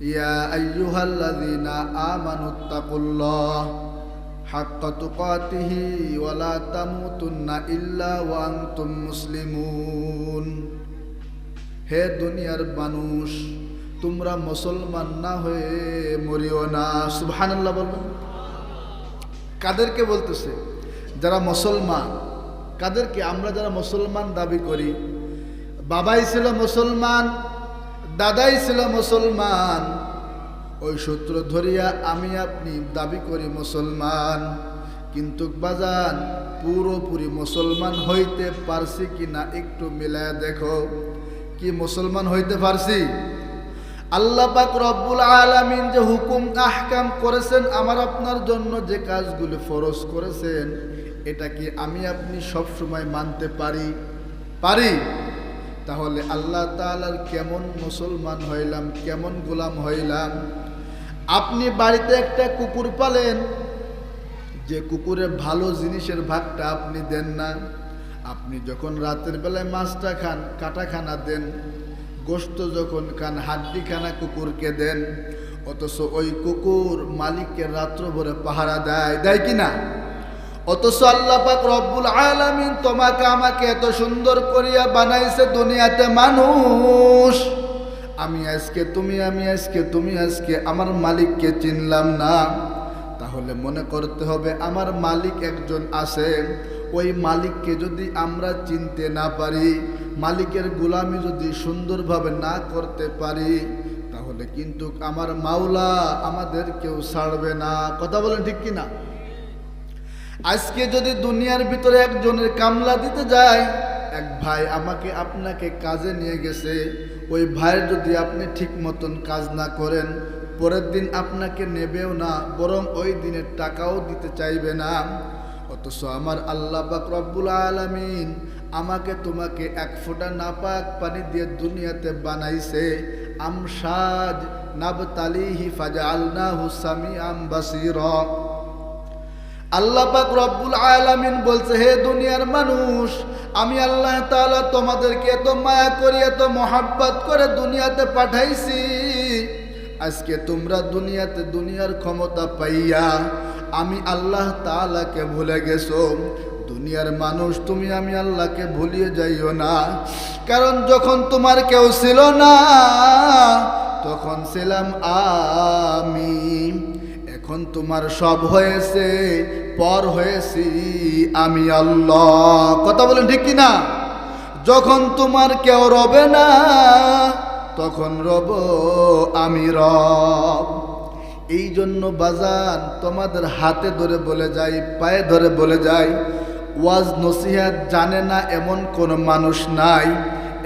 يا أيها الذين آمنوا اتقوا الله حق تقاته ولا تموتن إلا وأنتم مسلمون হে দুনিয়ার মানুষ তোমরা মুসলমান না হয়ে মরিও না সুবহানাল্লাহ বলবেন কাদেরকে বলতেছে যারা মুসলমান কাদেরকে আমরা যারা মুসলমান দাবি করি বাবাই ছিল মুসলমান দাদাই ছিল মুসলমান। ওই সূত্র ধরিয়া আমি আপনি দাবি করি মুসলমান। কিন্তু বাজান, পুরোপুরি মুসলমান হইতে পারছি কি না একটু মিলায় দেখো। কি মুসলমান হইতে পারছি? আল্লাহ পাক রব্বুল আলামিন যে হুকুম, আহকাম করেছেন, আমার আপনার জন্য যে কাজগুলি ফরজ করেছেন, এটা কি আমি আপনি সব সময় মানতে পারি? পারি। তাহলে আল্লাহ তাআলার কেমন মুসলমান হইলাম, কেমন গোলাম হইলাম? আপনি বাড়িতে একটা কুকুর পালেন, যে কুকুরের ভালো জিনিসের ভাগটা আপনি দেন না। আপনি যখন রাতের বেলায় মাছটা খান, কাটাখানা দেন গোস্ত যখন খান, হাড্ডিখানা কুকুরকে দেন, অথচ ওই কুকুর মালিককে রাত্র ভরে পাহারা দেয় দেয় কি না? অথচ আল্লাহ পাক রব্বুল আলামিন তোমাকে আমাকে এত সুন্দর করিয়া বানাইছে দুনিয়াতে মানুষ। আমি আজকে তুমি, আমি আজকে তুমি, আজকে আমার মালিককে চিনলাম না। তাহলে মনে করতে হবে আমার মালিক একজন আছে। ওই মালিককে যদি আমরা চিনতে না পারি, মালিকের গোলামি যদি সুন্দরভাবে না করতে পারি, তাহলে কিন্তু আমার মাওলা আমাদের কেউ ছাড়বে না। কথা বলেন ঠিক কিনা? আজকে যদি দুনিয়ার ভিতরে একজনের কামলা দিতে যায়, এক ভাই আমাকে আপনাকে কাজে নিয়ে গেছে, ওই ভাইয়ের যদি আপনি ঠিক মতন কাজ না করেন, পরের দিন আপনাকে নেবেও না, বরং ওই দিনের টাকাও দিতে চাইবে না। অথচ আমার আল্লাহ পাক রব্বুল আলামিন আমাকে তোমাকে এক ফোঁটা নাপাক পানি দিয়ে দুনিয়াতে বানাইছে। আমসাজ নাবতালিহি ফাজআলনাহু সামিআম বাসীরা। আল্লাহ পাক রব্বুল আলামিন বলছে, হে দুনিয়ার মানুষ, আমি আল্লাহ তাআলা তোমাদেরকে এত মায়া করে, এত মহাব্বত করে দুনিয়াতে পাঠাইছি। আজকে তোমরা দুনিয়াতে দুনিয়ার ক্ষমতা পাইয়া আমি আল্লাহ তাআলাকে ভুলে গেছো। দুনিয়ার মানুষ, তুমি আমি আল্লাহকে ভুলিয়ে যাইও না। কারণ যখন তোমার কেউ ছিল না, তখন ছিলাম আমি। এখন তোমার সব হয়েছে, পর হয়েছি আমি আল্লাহ। কথা বলেন ঠিক কি না যখন তোমার কেউ রবে না, তখন রব আমি রব। এই জন্য বাজান তোমাদের হাতে ধরে বলে যাই, পায়ে ধরে বলে যাই, ওয়াজ নসিহাত জানে না এমন কোনো মানুষ নাই।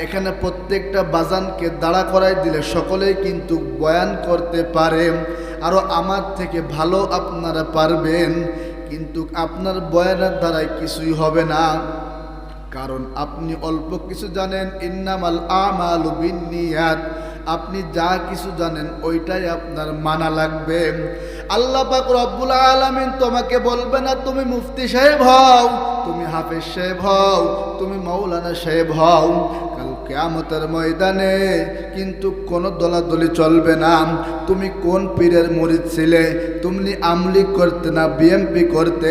এখানে প্রত্যেকটা বাজানকে দাঁড়া করাই দিলে সকলেই কিন্তু বয়ান করতে পারে। আরও আমার থেকে ভালো আপনারা পারবেন, কিন্তু আপনার বয়ানের দ্বারাই কিছুই হবে না। কারণ আপনি অল্প কিছু জানেন, ইন্নামাল আমাল বিনিয়াত আপনি যা কিছু জানেন, ওইটাই আপনার মানা লাগবে। আল্লাহ পাক রব্বুল আলামিন তোমাকে বলবে না, তুমি মুফতি সাহেব হও, তুমি হাফেজ সাহেব হও, তুমি মৌলানা সাহেব হও। কাল কেয়ামতের ময়দানে কিন্তু কোনো দলাদলি চলবে না। তুমি কোন পীরের মরিদ ছিলে? তুমি আমলিক করতে না বিএমপি করতে?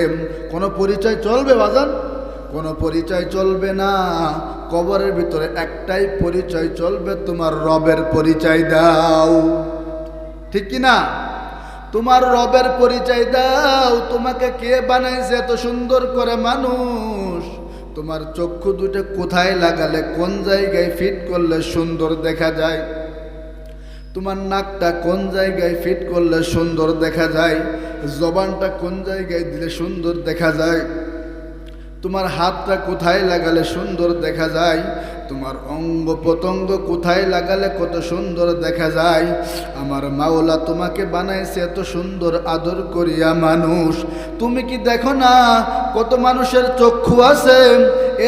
কোনো পরিচয় চলবে বাজান? কোনো পরিচয় চলবে না। কবরের ভিতরে একটাই পরিচয় চলবে, তোমার রবের পরিচয় দাও। ঠিক না তোমার রবের পরিচয় দাও। তোমাকে কে বানাইছে এত সুন্দর করে মানুষ? তোমার চক্ষু দুটো কোথায় লাগালে, কোন জায়গায় ফিট করলে সুন্দর দেখা যায়? তোমার নাকটা কোন জায়গায় ফিট করলে সুন্দর দেখা যায়? জবানটা কোন জায়গায় দিলে সুন্দর দেখা যায়? তোমার হাতটা কোথায় লাগালে সুন্দর দেখা যায়? তোমার অঙ্গ প্রত্যঙ্গ কোথায় লাগালে কত সুন্দর দেখা যায়? আমার মাওলা তোমাকে বানাইছে এত সুন্দর আদর করিয়া মানুষ। তুমি কি দেখো না কত মানুষের চক্ষু আছে?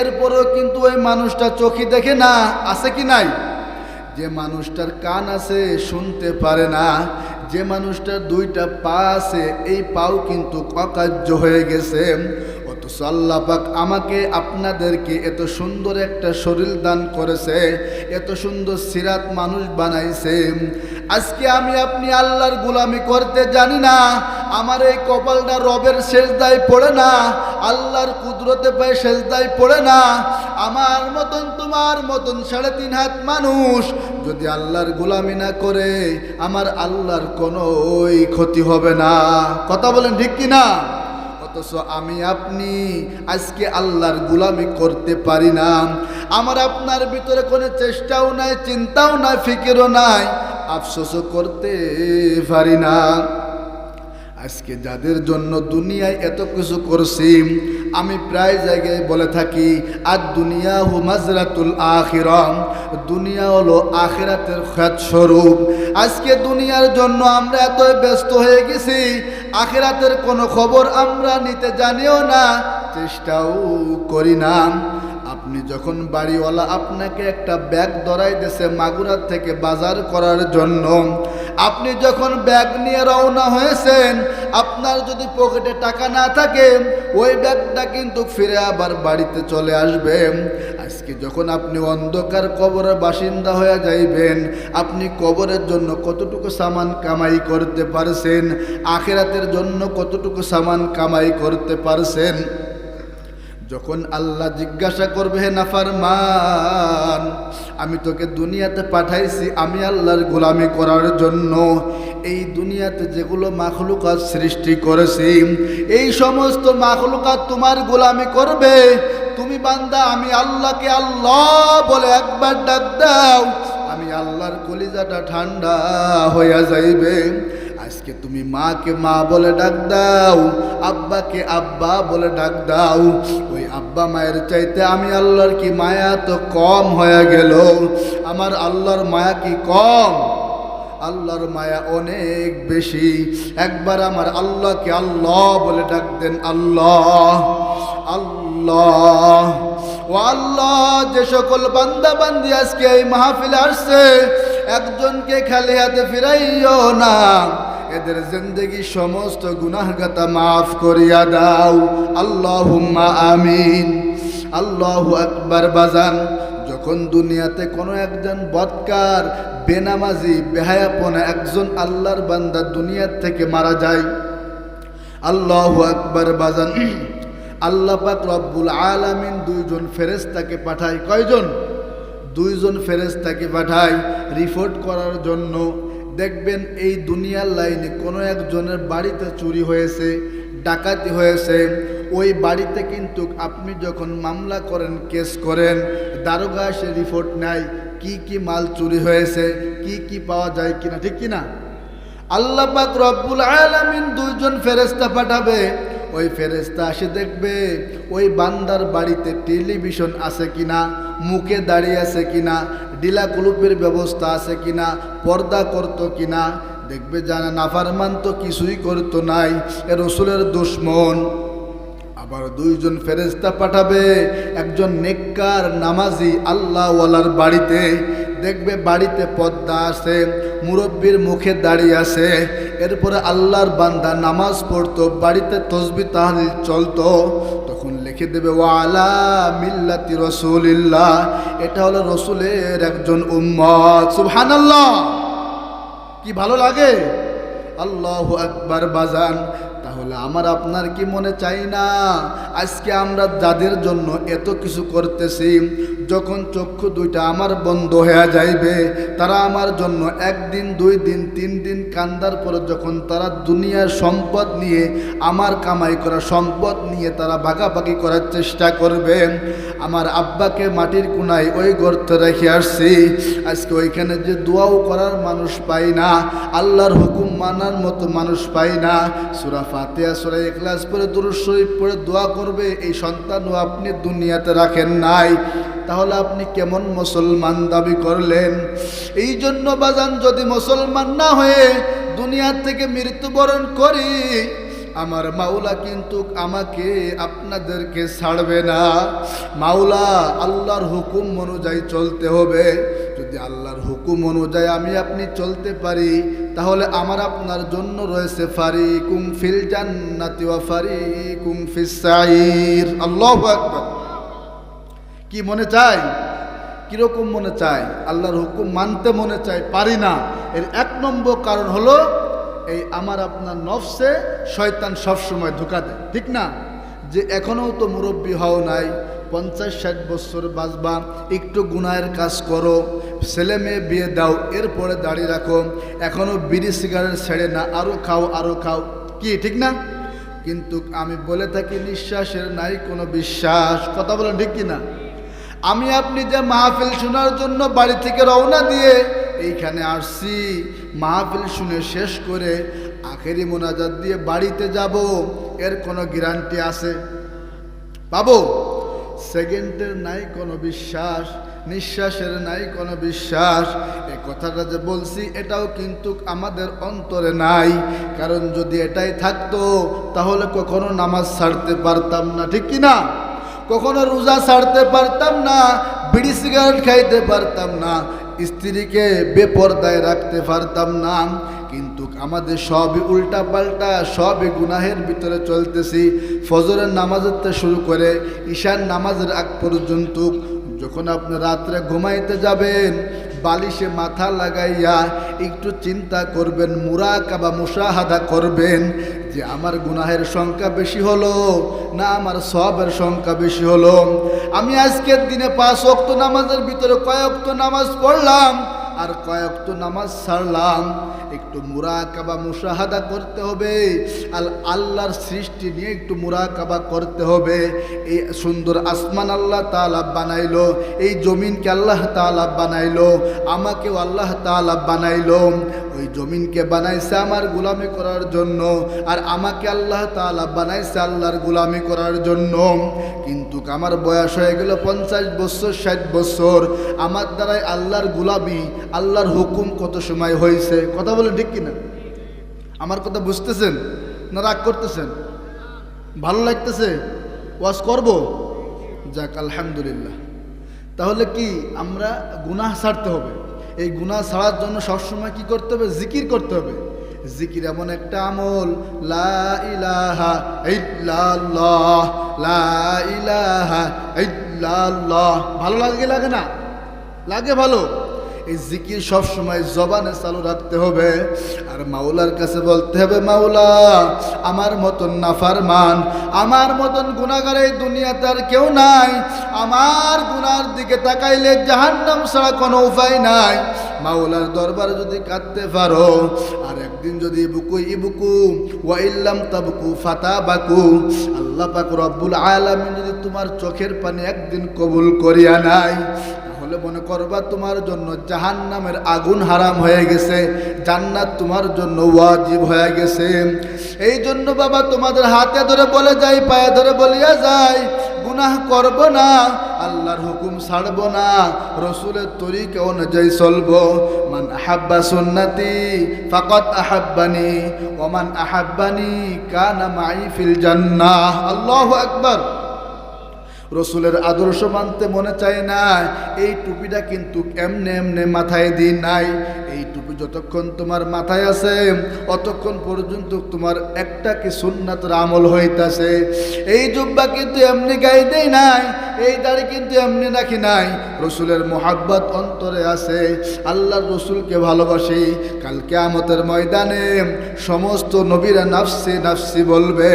এরপরেও কিন্তু ওই মানুষটা চোখে দেখে না, আছে কি নাই? যে মানুষটার কান আছে শুনতে পারে না, যে মানুষটার দুইটা পা আছে, এই পাও কিন্তু অকার্য হয়ে গেছে। অথচ পাক আমাকে আপনাদেরকে এত সুন্দর একটা শরীর দান করেছে, এত সুন্দর সিরাত মানুষ বানাইছে। আজকে আমি আপনি আল্লাহর গুলামি করতে জানি না, আমার এই কপালটা রবের শেষদায় পড়ে না, আল্লাহর কুদরতে পায়ে শেষদায় পড়ে না। আমার মতন তোমার মতন সাড়ে তিন হাত মানুষ যদি আল্লাহর গুলামি না করে, আমার আল্লাহর কোনো ক্ষতি হবে না। কথা বলেন ঠিক কি না অথচ আমি আপনি, আজকে আল্লাহর গুলামি করতে পারি না। আমার আপনার ভিতরে কোনো চেষ্টাও নাই, চিন্তাও নাই, ফিকিরও নাই, আফসোসও করতে পারি না। আজকে যাদের জন্য দুনিয়ায় এত কিছু করছি, আমি প্রায় জায়গায় বলে থাকি আর দুনিয়া হু মাজরাতুল আখিরম দুনিয়া হলো আখিরাতের খ্যাত স্বরূপ আজকে দুনিয়ার জন্য আমরা এত ব্যস্ত হয়ে গেছি, আখিরাতের কোনো খবর আমরা নিতে জানিও না, চেষ্টাও করি না। আপনি যখন বাড়িওয়ালা আপনাকে একটা ব্যাগ ধরাই দেশে মাগুরার থেকে বাজার করার জন্য, আপনি যখন ব্যাগ নিয়ে রওনা হয়েছেন, আপনার যদি পকেটে টাকা না থাকে, ওই ব্যাগটা কিন্তু ফিরে আবার বাড়িতে চলে আসবে। আজকে যখন আপনি অন্ধকার কবরের বাসিন্দা হয়ে যাইবেন, আপনি কবরের জন্য কতটুকু সামান কামাই করতে পারছেন? আখেরাতের জন্য কতটুকু সামান কামাই করতে পারছেন? যখন আল্লাহ জিজ্ঞাসা করবে, হে নাফারমান, আমি তোকে দুনিয়াতে পাঠাইছি, আমি আল্লাহর গোলামি করার জন্য। এই দুনিয়াতে যেগুলো মাখলুকাত সৃষ্টি করেছি, এই সমস্ত মাখলুকাত তোমার গোলামি করবে। তুমি বান্দা, আমি আল্লাহকে আল্লাহ বলে একবার ডাক দাও, আমি আল্লাহর কলিজাটা ঠান্ডা হইয়া যাইবে। আজকে তুমি মাকে মা বলে ডাক দাও, আব্বাকে আব্বা বলে ডাক দাও। ওই আব্বা মায়ের চাইতে আমি আল্লাহর কি মায়া তো কম হয়ে গেল? আমার আল্লাহর মায়া কি কম? আল্লাহর মায়া অনেক বেশি। একবার আমার আল্লাহকে আল্লাহ বলে ডাক দেন, আল্লাহ আল্লাহ। ও আল্লাহ, যে সকল বান্দা বান্দি আজকে এই মাহফিলে আসছে, একজনকে খালি হাতে ফিরাইও না। এদের জিন্দগি সমস্ত গুনাহগাতা মাফ করিয়া দাও। আল্লাহ আমিন। আল্লাহ আকবার বাজান। যখন দুনিয়াতে কোনো একজন বৎকার, বেনামাজি, বেহায়াপনা একজন আল্লাহর বান্দা দুনিয়ার থেকে মারা যায়, আল্লাহ আকবার বাজান। আল্লাহ পাক রব্বুল আলামিন দুইজন ফেরেস্তাকে পাঠায়। কয়জন? দুইজন ফেরেস্তাকে পাঠায়। রিপোর্ট করার জন্য দেখবেন এই দুনিয়ার লাইনে কোনো একজনের বাড়িতে চুরি হয়েছে, ডাকাতি হয়েছে। ওই বাড়িতে কিন্তু আপনি যখন মামলা করেন, কেস করেন, দারোগা সে রিপোর্ট নেয়, কি কি মাল চুরি হয়েছে, কি কি পাওয়া যায় কিনা, ঠিক কিনা? আল্লাহ পাক রব্বুল আলামিন দুইজন ফেরেস্তা পাঠাবে। ওই ফেরেস্তা আসে দেখবে, ওই বান্দার বাড়িতে টেলিভিশন আছে কিনা, মুখে দাঁড়িয়ে আছে কিনা ডিলা কুলুপের ব্যবস্থা আছে কিনা, পর্দা করতো কিনা, দেখবে জানা নাফারমান তো কিছুই করতো নাই, এ রসুলের দুশ্মন। আবার দুইজন ফেরেস্তা পাঠাবে, একজন নেককার নামাজি আল্লাহওয়ালার বাড়িতে দেখবে বাড়িতে পদ্মা আছে, মুরব্বীর মুখে দাঁড়িয়ে আছে। এরপরে আল্লাহর বান্দা নামাজ পড়তো, বাড়িতে তসবি তাহলিল চলতো। তখন লিখে দেবে ওয়ালা মিল্লাতি রসুলিল্লাহ। এটা হলো রসুলের একজন উম্মত। সুবহানাল্লাহ! কি ভালো লাগে? আল্লাহ আকবার, বাজান। তাহলে আমার আপনার কি মনে চাই না? আজকে আমরা যাদের জন্য এত কিছু করতেছি, যখন চক্ষু দুইটা আমার বন্ধ হয়ে যাইবে, তারা আমার জন্য একদিন, দুই দিন, তিন দিন কান্দার পরে যখন তারা দুনিয়ার সম্পদ নিয়ে, আমার কামাই করা সম্পদ নিয়ে তারা ভাগাভাগি করার চেষ্টা করবে, আমার আব্বাকে মাটির কোনায় ওই গর্ত রেখে আসছি। আজকে ওইখানে যে দোয়াও করার মানুষ পাই না, আল্লাহর হুকুম মানার মতো মানুষ পাই না। সুরা ফাতেহা সুরা এখলাস পরে দুরুদ শরীফ পরে দোয়া করবে, এই সন্তানও আপনি দুনিয়াতে রাখেন নাই। তাহলে আপনি কেমন মুসলমান দাবি করলেন? এই জন্য বাজান, যদি মুসলমান না হয়ে দুনিয়ার থেকে মৃত্যুবরণ করি, আমার মাওলা কিন্তু আমাকে আপনাদেরকে ছাড়বে না। মাওলা, আল্লাহর হুকুম অনুযায়ী চলতে হবে। যদি আল্লাহর হুকুম অনুযায়ী আমি আপনি চলতে পারি, তাহলে আমার আপনার জন্য রয়েছে ফারি কুম ফিল জান্নাতি ওয়া ফারি কুম ফিস সাইর। আল্লাহু আকবার। কি মনে চায়? কীরকম মনে চায়? আল্লাহর হুকুম মানতে মনে চায়? পারি না। এর এক নম্বর কারণ হলো, এই আমার আপনার নফসে শয়তান সবসময় ধোকা দেয়। ঠিক না? যে এখনও তো মুরব্বী হও নাই পঞ্চাশ ষাট বছর বাঁচবা একটু গুনায়ের কাজ করো। ছেলে মেয়ে বিয়ে দাও, এরপরে দাঁড়িয়ে রাখো। এখনও বিড়ি সিগারেট ছেড়ে না আরও খাও আরও খাও। কি, ঠিক না? কিন্তু আমি বলে থাকি, নিঃশ্বাসের নাই কোনো বিশ্বাস। কথা বলেন ঠিক কিনা আমি আপনি যে মাহফিল শোনার জন্য বাড়ি থেকে রওনা দিয়ে এইখানে আসছি, মাহফিল শুনে শেষ করে আখেরি মোনাজাত দিয়ে বাড়িতে যাব, এর কোনো গ্যারান্টি আছে? পাবো? সেকেন্ডের নাই কোনো বিশ্বাস, নিঃশ্বাসের নাই কোনো বিশ্বাস। এই কথাটা যে বলছি, এটাও কিন্তু আমাদের অন্তরে নাই। কারণ যদি এটাই থাকতো, তাহলে কখনো নামাজ ছাড়তে পারতাম না, ঠিক না কখনো রোজা ছাড়তে পারতাম না, বিড়ি সিগারেট খাইতে পারতাম না, স্ত্রীকে বেপর্দায় রাখতে পারতাম না। আমাদের সবই উল্টা পাল্টা সবই গুনাহের ভিতরে চলতেছি। ফজরের নামাজের থেকে শুরু করে ঈশান নামাজের আগ পর্যন্ত যখন আপনি রাত্রে ঘুমাইতে যাবেন, বালিশে মাথা লাগাইয়া একটু চিন্তা করবেন মুরাকা বা মুসাহাদা করবেন যে আমার গুনাহের সংখ্যা বেশি হলো না আমার সবের সংখ্যা বেশি হলো। আমি আজকের দিনে পাঁচ অক্ত নামাজের ভিতরে কয়েকত নামাজ পড়লাম আর কয়েকত নামাজ সারলাম একটু মুরাকাবা মুসাহাদা করতে হবে। আল আল্লাহর সৃষ্টি নিয়ে একটু মুরাকাবা করতে হবে। এই সুন্দর আসমান আল্লাহ তাআলা বানাইলো। এই জমিনকে আল্লাহ তাআলা বানাইলো। আমাকেও আল্লাহ তাআলা বানাইলো। ওই জমিনকে বানাইছে আমার গোলামি করার জন্য। আর আমাকে আল্লাহ তাআলা বানাইছে আল্লাহর গোলামি করার জন্য। কিন্তু আমার বয়স হয়ে গেল পঞ্চাশ বছর, ষাট বছর। আমার দ্বারাই আল্লাহর গোলামি আল্লাহর হুকুম কত সময় হয়েছে? কথা বলে ঠিক কিনা? আমার কথা বুঝতেছেন? না রাগ করতেছেন? ভালো লাগতেছে? ওয়াজ করব? যাক, আলহামদুলিল্লাহ। তাহলে কি আমরা গুনাহ ছাড়তে হবে? এই গুনাহ ছাড়ার জন্য সবসময় কি করতে হবে? জিকির করতে হবে। জিকির এমন একটা আমল, লা লা ভালো লাগে লাগে না? লাগে ভালো? এই জিকির সবসময় জবানে চালু রাখতে হবে। আর মাওলার কাছে বলতে হবে, মাওলা, আমার মতন নাফারমান, আমার মতন গুণাগার এই দুনিয়াতে আর কেউ নাই। আমার গুনার দিকে তাকাইলে জাহান্নাম ছাড়া কোনো উপায় নাই। মাওলার দরবারে যদি কাঁদতে পারো, আর একদিন যদি বুকু ইবুকু, ওয়া ইল্লাম তাবকু ফাতা বাকু আল্লাহ পাক রব্বুল আলামিন যদি তোমার চোখের পানি একদিন কবুল করিয়া নাই তাহলে মনে করবা তোমার জন্য জাহান নামের আগুন হারাম হয়ে গেছে, জান্নাত তোমার জন্য ওয়াজিব হয়ে গেছে। এই জন্য বাবা তোমাদের হাতে ধরে বলে যাই, পায়ে ধরে বলিয়া যাই, গুনাহ করব না, আল্লাহর হুকুম ছাড়ব না, রসুলের তরিকে অনুযায়ী চলবো। মান আহাব্বা সুন্নতি ফাকত আহাব্বানি ওমান আহাব্বানি কানা মাই ফিল জান্নাহ। আল্লাহ আকবার। রসুলের আদর্শ মানতে মনে চায় না এই টুপিটা কিন্তু এমনে এমনে মাথায় দিই নাই। এই যতক্ষণ তোমার মাথায় আছে, অতক্ষণ পর্যন্ত তোমার একটা কি সুন্নাতের আমল হইতাছে। এই জুব্বা কিন্তু এমনি গাই দেই নাই, এই দাড়ি কিন্তু এমনি নাকি নাই। রসুলের মোহাব্বত অন্তরে আছে, আল্লাহর রসুলকে ভালোবাসি। কালকে আমতের ময়দানে সমস্ত নবীরা নাফসি নাফসি বলবে,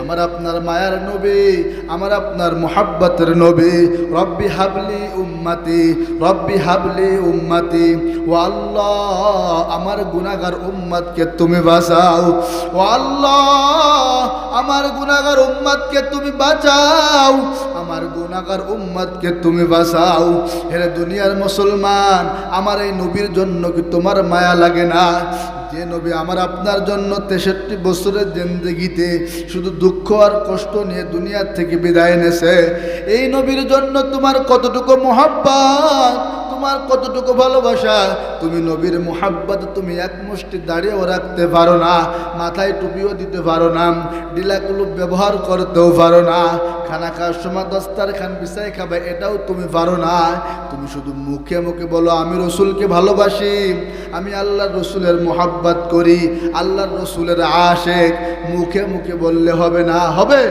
আমার আপনার মায়ার নবী, আমার আপনার মোহাব্বতের নবী, রব্বি হাবলি উম্মাতি, রব্বি হাবলি উম্মাতি ও আল্লাহ আমার গুনাগার উম্মাদকে তুমি বাঁচাও। ও আল্লাহ, আমার গুনাগার উম্মাদকে তুমি বাঁচাও। আমার গুনাগার উম্মাদকে তুমি বাঁচাও। হেরে দুনিয়ার মুসলমান, আমার এই নবীর জন্য কি তোমার মায়া লাগে না? যে নবী আমার আপনার জন্য তেষট্টি বছরের জিন্দগিতে শুধু দুঃখ আর কষ্ট নিয়ে দুনিয়ার থেকে বিদায় এনেছে এই নবীর জন্য তোমার কতটুকু মোহাব্বত? তোমার কতটুকু ভালোবাসা? তুমি নবীর মোহাব্বত তুমি এক মুষ্টি দাঁড়িয়েও রাখতে পারো না, মাথায় টুপিও দিতে পারো না ডিলাগুলো ব্যবহার করতেও পারো না, খানা খাওয়ার সময় দস্তার খান বিছাই খাবে এটাও তুমি পারো না। তুমি শুধু মুখে মুখে বলো, আমি রসুলকে ভালোবাসি, আমি আল্লাহর রসুলের মোহাব্বত করি, আল্লাহর রসুলের আশেক। মুখে মুখে বললে হবে না, হবে?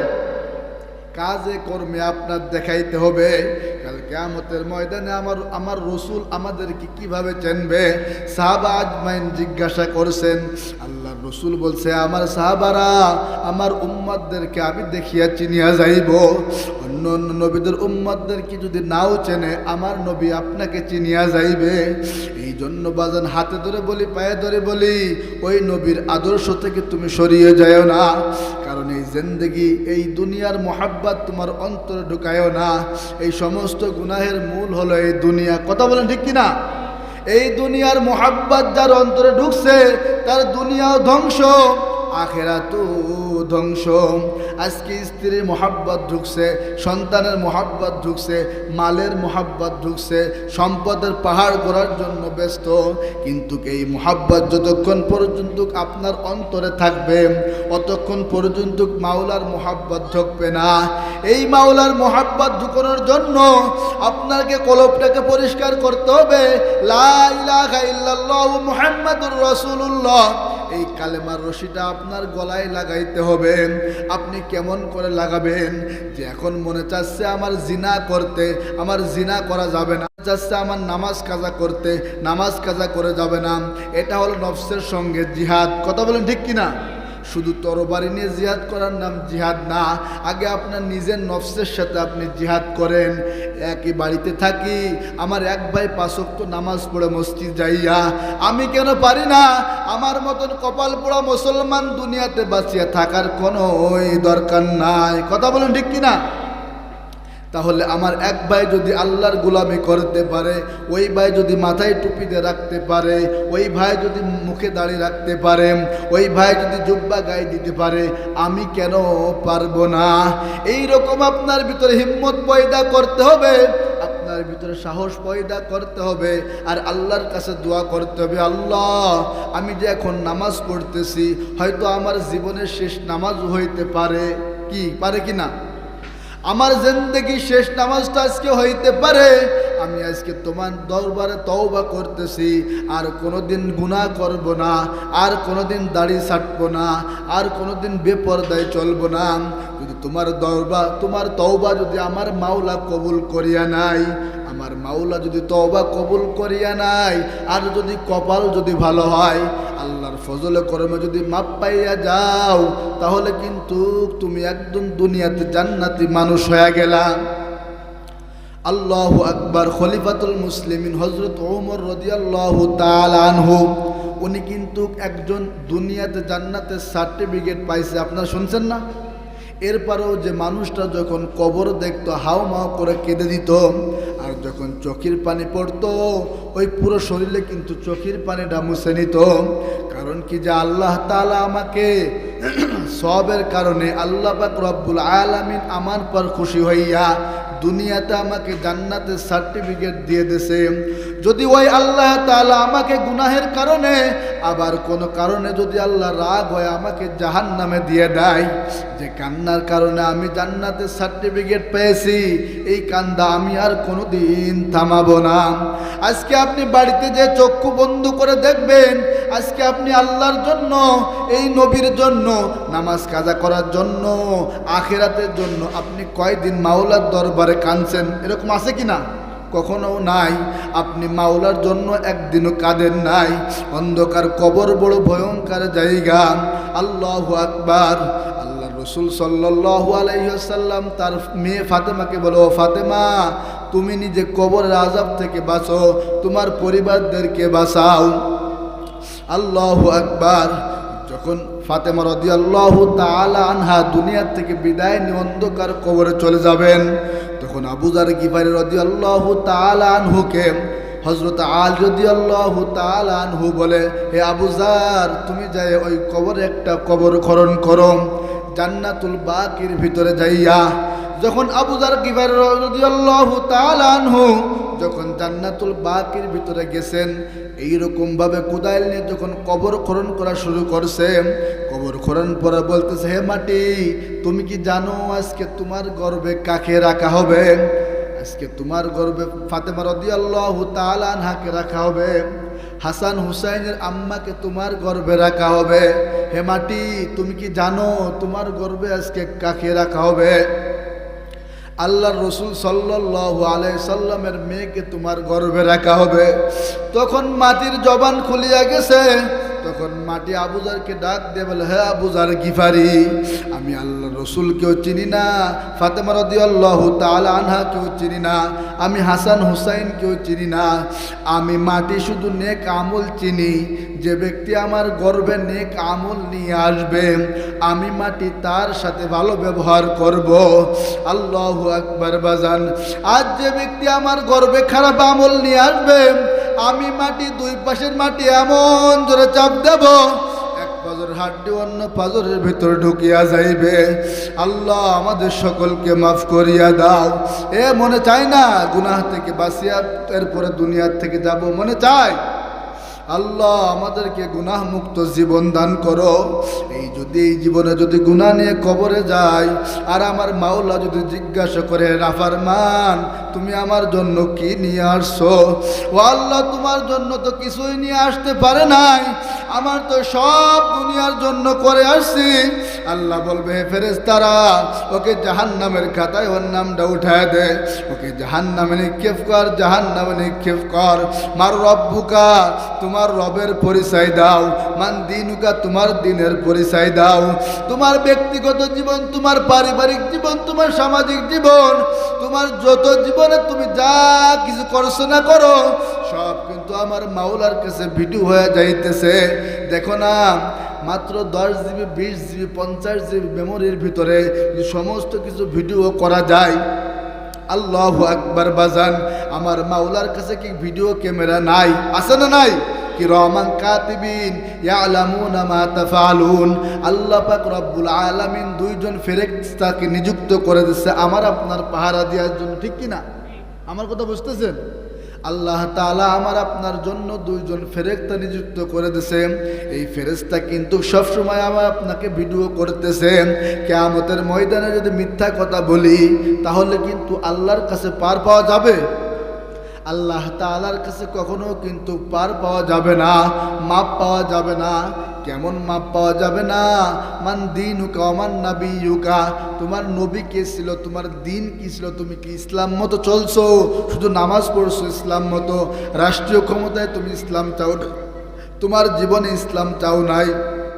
কাজে কর্মে আপনার দেখাইতে হবে। কাল কেয়ামতের ময়দানে আমার আমার রসুল আমাদেরকে কীভাবে চেনবে? সাহাবা আজমাইন জিজ্ঞাসা করছেন আল্লাহর রসুল বলছে, আমার সাহাবারা, আমার উম্মাদদেরকে আমি দেখিয়া চিনিয়া যাইব। অন্য অন্য নবীদের উম্মাদদেরকে যদি নাও চেনে, আমার নবী আপনাকে চিনিয়া যাইবে। এই জন্য বাজান হাতে ধরে বলি, পায়ে ধরে বলি, ওই নবীর আদর্শ থেকে তুমি সরিয়ে যাও না। কারণ এই জিন্দগি, এই দুনিয়ার মোহাব্বত তোমার অন্তরে ঢুকায়ও না। এই সমস্ত গুনাহের মূল হলো এই দুনিয়া। কথা বলেন ঠিক কিনা? এই দুনিয়ার মোহাব্বত যার অন্তরে ঢুকছে তার দুনিয়াও ধ্বংস। আখেরা তো ধ্বংস আজকে স্ত্রীর মোহাব্বত ঢুকছে, সন্তানের মোহাব্বত ঢুকছে, মালের মোহাব্বত ঢুকছে, সম্পদের পাহাড় করার জন্য ব্যস্ত। কিন্তু এই মোহাব্বত যতক্ষণ পর্যন্ত আপনার অন্তরে থাকবে, অতক্ষণ পর্যন্ত মাওলার মোহাব্বত ঢুকবে না। এই মাওলার মোহাব্বত ঢুকানোর জন্য আপনাকে কলপটাকে পরিষ্কার করতে হবে। লা ইলাহা ইল্লাল্লাহু মুহাম্মাদুর রাসূলুল্লাহ। এই কালেমার রশিটা আপনার গলায় লাগাইতে হবে। আপনি কেমন করে লাগাবেন? যে এখন মনে চাচ্ছে আমার জিনা করতে, আমার জিনা করা যাবে না। চাচ্ছে আমার নামাজ কাজা করতে, নামাজ কাজা করে যাবে না। এটা হলো নফসের সঙ্গে জিহাদ। কথা বলেন ঠিক কিনা? শুধু তরবারি নিয়ে জিহাদ করার নাম জিহাদ না, আগে আপনার নিজের নফসের সাথে আপনি জিহাদ করেন। একই বাড়িতে থাকি, আমার এক ভাই পাঁচক্ত নামাজ পড়ে মসজিদ যাইয়া, আমি কেন পারি না? আমার মতন কপাল পোড়া মুসলমান দুনিয়াতে বাঁচিয়া থাকার কোনো ওই দরকার নাই। কথা বলেন ঠিক কিনা? তাহলে আমার এক ভাই যদি আল্লাহর গোলামি করতে পারে, ওই ভাই যদি মাথায় টুপি দিয়ে রাখতে পারে, ওই ভাই যদি মুখে দাঁড়িয়ে রাখতে পারে, ওই ভাই যদি জুব্বা গায়ে দিতে পারে, আমি কেন পারব না? এই রকম আপনার ভিতরে হিম্মত পয়দা করতে হবে, আপনার ভিতরে সাহস পয়দা করতে হবে, আর আল্লাহর কাছে দোয়া করতে হবে, আল্লাহ, আমি যে এখন নামাজ পড়তেছি, হয়তো আমার জীবনের শেষ নামাজ হইতে পারে কি? পারে কি না? আমার জিন্দগি শেষ নামাজটা আজকে হইতে পারে। আমি আজকে তোমার দরবারে তওবা করতেছি। আর কোনোদিন গুনাহ করব না, আর কোনোদিন দাড়ি ছাটব না, আর কোনোদিন বেপরদায় চলব না। যদি তোমার দরবার তোমার তওবা যদি আমার মাওলা কবুল করিয়া নাই আমার মাওলা যদি তওবা কবুল করিয়া নাই, আর যদি কপাল যদি ভালো হয়, আল্লাহর ফজলে কর্মে যদি মাপ পাইয়া যাও, তাহলে কিন্তু তুমি একদম দুনিয়াতে জান্নাতি মানুষ হয়ে গেলা। আল্লাহ আকবার খলিফাতুল মুসলিমিন হজরত ওমর রদিয়াল্লাহ তালানহু উনি কিন্তু একজন দুনিয়াতে জান্নাতের সার্টিফিকেট পাইছে। আপনারা শুনছেন না? এরপরেও যে মানুষটা যখন কবর দেখত হাও মাও করে কেঁদে দিত যখন চোখের পানি পড়তো ওই পুরো শরীরে কিন্তু চোখের পানিটা মুছে নিত কারণ কি যে আল্লাহ তালা আমাকে সবের কারণে আল্লাহ পাক রব্বুল আলামিন আমার পর খুশি হইয়া দুনিয়াতে আমাকে জান্নাতের সার্টিফিকেট দিয়ে দিছে যদি ওই আল্লাহ তাআলা আমাকে গুনাহের কারণে, আবার কোন কারণে যদি আল্লাহ রাগ হয়, আমাকে জাহান নামে দিয়ে দেয়, যে কান্নার কারণে আমি জান্নাতের সার্টিফিকেট পেয়েছি, এই কান্দা আমি আর কোনো দিন থামাবো না। আজকে আপনি বাড়িতে যে চক্ষু বন্ধ করে দেখবেন, আজকে আপনি আল্লাহর জন্য, এই নবীর জন্য, নামাজ কাজা করার জন্য, আখেরাতের জন্য আপনি কয়দিন মাওলার দরবারে কাঁদছেন, এরকম আছে কি না কখনো নাই। আপনি মাওলার জন্য একদিনও কাঁদেন নাই। অন্ধকার কবর বড় ভয়ঙ্কর জায়গা। আল্লাহ আকবার। আল্লাহ রসুল আলাইসাল্লাম তার মেয়ে ফাতেমাকে বলো ফাতেমা, তুমি নিজে কবরের আজাব থেকে বাঁচো, তোমার পরিবারদেরকে বাঁচাও। আল্লাহ আকবার। যখন ফাতেমা রদি আল্লাহ আনহা দুনিয়ার থেকে বিদায় নিয়ে অন্ধকার কবরে চলে যাবেন, তখন আবুজার গিফারি রদি আল্লাহ আনহুকে হজরত আল যদি আল্লাহ আনহু বলে, হে আবুজার তুমি যাই ওই কবরে একটা কবর খরণ করো। জান্নাতুল বাকির ভিতরে যাইয়া, যখন আবুজার গিবার আনহু, যখন জান্নাতুল বাকির ভিতরে গেছেন এইরকম ভাবে কোদাইল নিয়ে যখন কবর খনন করা শুরু করছে কবর খনন পরে বলতেছে, হে মাটি, তুমি কি জানো আজকে তোমার গর্বে কাকে রাখা হবে? আজকে তোমার গর্বে ফাতেমা রদিয়াল্লাহু তাআলা আনহাকে রাখা হবে। হাসান হুসাইনের আম্মাকে তোমার গর্বে রাখা হবে। হে মাটি, তুমি কি জানো তোমার গর্বে আজকে কাকে রাখা হবে? আল্লাহর রসুল সাল্লাল্লাহু আলাইহি সাল্লামের মেয়েকে তোমার গর্বে রাখা হবে। তখন মাটির জবান খুলিয়া গেছে। তখন মাটি আবুজারকে ডাক দিয়ে বলে হ্যাঁ আবুজার গিফারি, আমি আল্লাহ রসুল কেউ চিনি না, ফাতেমা রদিয়াল্লাহু তাআলা আনহা কেউ চিনি না, আমি হাসান হুসাইন কেউ চিনি না, আমি মাটি শুধু নেক আমল চিনি, যে ব্যক্তি আমার গর্বে নেক আমল নিয়ে আসবে, আমি মাটি তার সাথে ভালো ব্যবহার করব। আল্লাহু আকবার, বাজান। আজ যে ব্যক্তি আমার গর্বে খারাপ আমল নিয়ে আসবে আমি মাটি, দুই পাশের মাটি এমন জোরে চাপ দেব। এক অন্য পাজরের ভিতর ঢুকিয়া যাইবে। আল্লাহ আমাদের সকলকে মাফ করিয়া দাও। এ মনে না, গুনাহ থেকে এরপরে দুনিয়ার থেকে যাব। মনে চায়? আল্লাহ আমাদেরকে গুনাহ মুক্ত জীবন দান করো। এই যদি এই জীবনে যদি গুনাহ নিয়ে কবরে যাই, আর আমার মাওলা যদি জিজ্ঞাসা করে, রাফার মান, তুমি আমার জন্য কি নিয়ে আসছো? ও আল্লাহ, তোমার জন্য তো কিছুই নিয়ে আসতে পারে নাই। আমার তো সব দুনিয়ার জন্য করে আসছি। আল্লাহ বলবে ফেরেস তারা ওকে জাহান নামের খাতায় ওর নামটা উঠায় দে। ওকে জাহান নামে নিক্ষেপ কর জাহান নামে নিক্ষেপ কর। মার রব্বুকা, তোমার রবের পরিচয় দাও। মান দিনুকা, তোমার দিনের পরিচয় দাও। তোমার ব্যক্তিগত জীবন, তোমার পারিবারিক জীবন, তোমার সামাজিক জীবন, তোমার যত জীবনে তুমি যা কিছু করছ না করো, সব কিন্তু আমার মাওলার কাছে ভিডিও হয়ে যাইতেছে। দেখো না, মাত্র দশ জিবি, বিশ জিবি, পঞ্চাশ জিবি মেমোরির ভিতরে সমস্ত কিছু ভিডিও করা যায়, আল্লাহ আকবার বাজান, আমার মাওলার কাছে কি ভিডিও ক্যামেরা নাই? আছে না নাই? কি রহমান কাতিবিন, ইয়ালামুনা মা তাফআলুন আল্লাহ পাক রব্বুল আলামিন দুইজন ফেরেশতাকে নিযুক্ত করে দিচ্ছে আমার আপনার পাহারা দেওয়ার জন্য, ঠিক কি না? আমার কথা বুঝতেছেন? আল্লাহ তাআলা আমার আপনার জন্য দুইজন ফেরেশতা নিযুক্ত করে দিয়েছে এই ফেরেশতা কিন্তু সবসময় আমার আপনাকে ভিডিও করতেছে কেয়ামতের ময়দানে যদি মিথ্যা কথা বলি, তাহলে কিন্তু আল্লাহর কাছে পার পাওয়া যাবে। আল্লাহ তালার কাছে কখনো কিন্তু পার পাওয়া যাবে না, মাপ পাওয়া যাবে না। কেমন মাপ পাওয়া যাবে না? মান দিন উকা অমান নাবি ইউকা তোমার নবী কে ছিল, তোমার দিন কি ছিল, তুমি কি ইসলাম মতো চলছো? শুধু নামাজ পড়ছো ইসলাম মতো। রাষ্ট্রীয় ক্ষমতায় তুমি ইসলাম চাও তোমার জীবনে ইসলাম চাও নাই।